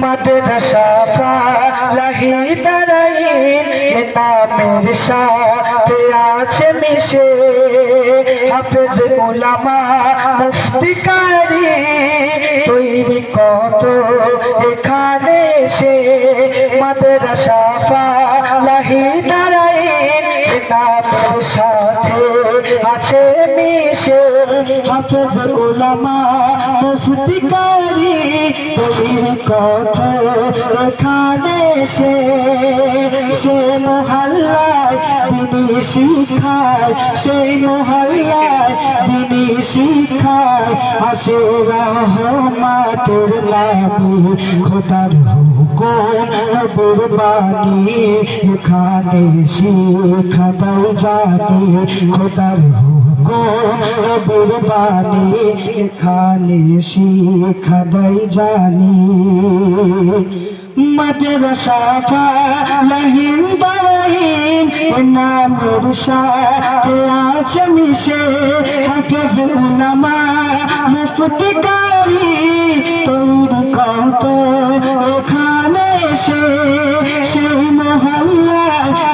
মাদ্রাসা লাহি দারাইন ইমামের সাথে আছে মিশে। হাফেজ উলামা মুফতি কারি হাফেজ উলামা মুফতি কারি তৈরি কত এখানে সে সে মহল্লায় দিনী শিখায়, সেই মহল্লায় দিনী শিখায়, আসে রহমাতের লাগি খোদার হুকুম, নবীর বাণী জানি খোদার হুকুম। নবীর বাণী এখানে শিখাবাই জানি। মাদ্রাসা লাহিম বাহিম নামের সাথে আছে মিশে। হাফেজ উলামা, মুফতি কারি, তৈরি কত এখানে সে সেই মহল্লায়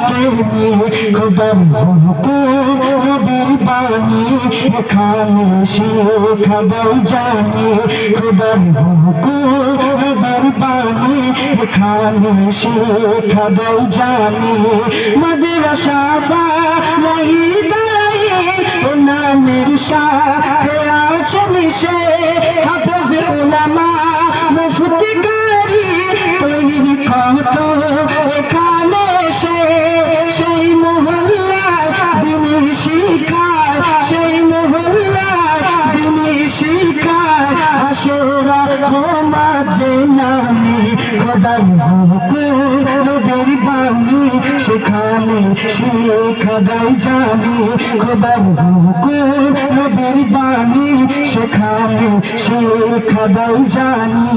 প্রেমী খোদার হুকুম নদীর বাণী এখানে এখানে শেখাবাই জানি দাঁড়িয়ে ও নামের সাথে আছে মিশে খোদার হুকুম নবীর বাণী সেখানে শেখাদাই জানি। খোদার বাণী সেখানে জানি।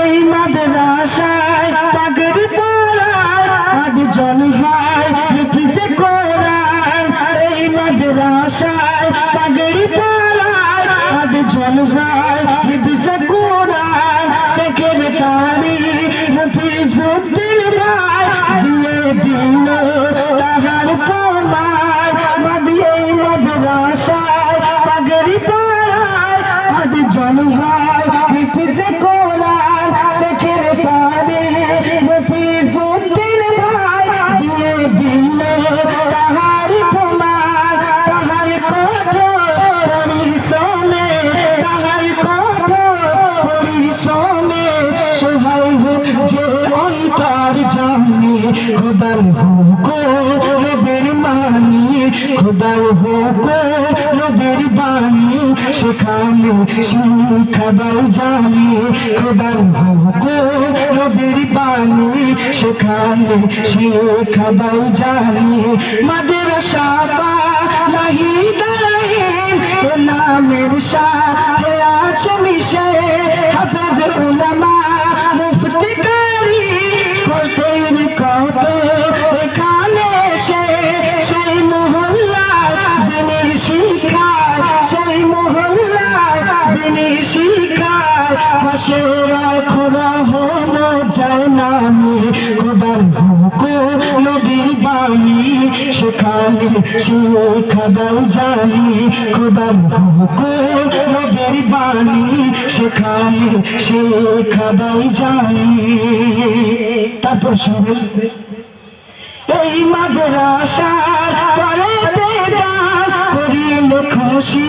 এই মাদ্রাসায় পাগর হোক যে অন্তর জানি, খোদার হুকুম নবীর মানি খোদার হুকুম নবীর বাণী, সেখানে শিখাবার জানি, খোদার হুকুম নবীর বাণী, সেখানে শিখাবার জানি। মাদ্রাসা লাহি দাঁড়াইন নামের সাথে আছে মিশে হাফেজ উলামা পাশে রাখো রহম যায় নামে খোদার হুকুম নবীর বাণী, সেখানে শেখাদাই জানি। খোদার হুকুম নবীর বাণী সে সেখানে শেখাদাই জানি। তারপর শুনবেন। এই মাদ্রাসার তরেতে দান করিল খুশি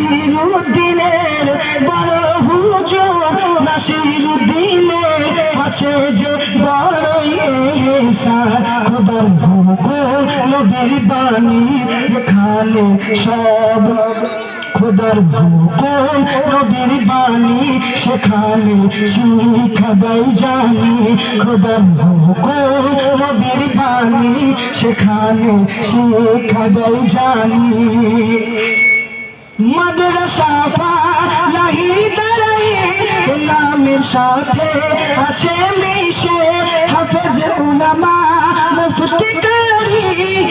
নাসিরুদ্দিনের বড় হুজুর, নাসিরুদ্দিনের আছে যে বড়ই এহসান খোদার হুকুম নবীর বাণী এখানে সব। খোদার হুকুম নবীর বাণী সেখানে শিখা দেয় জানি। খোদার হুকুম নবীর বাণী সেখানে শিখা দেয় জানি। মাদ্রাসা লাহি দাঁড়াই নামের সাথে আছে মিশে হাফেজ উলামা মুফতি কারি।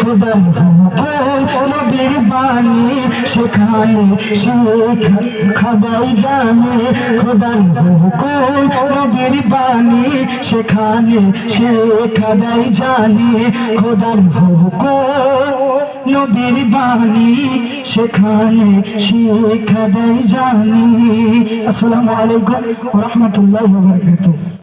খোদা নবীর বাণী সেখানে খাবাই জানে নবীর বাণী সেখানে সেখানে শেখাবাই জানি আসসালামু আলাইকুম রহমতুল্লাহ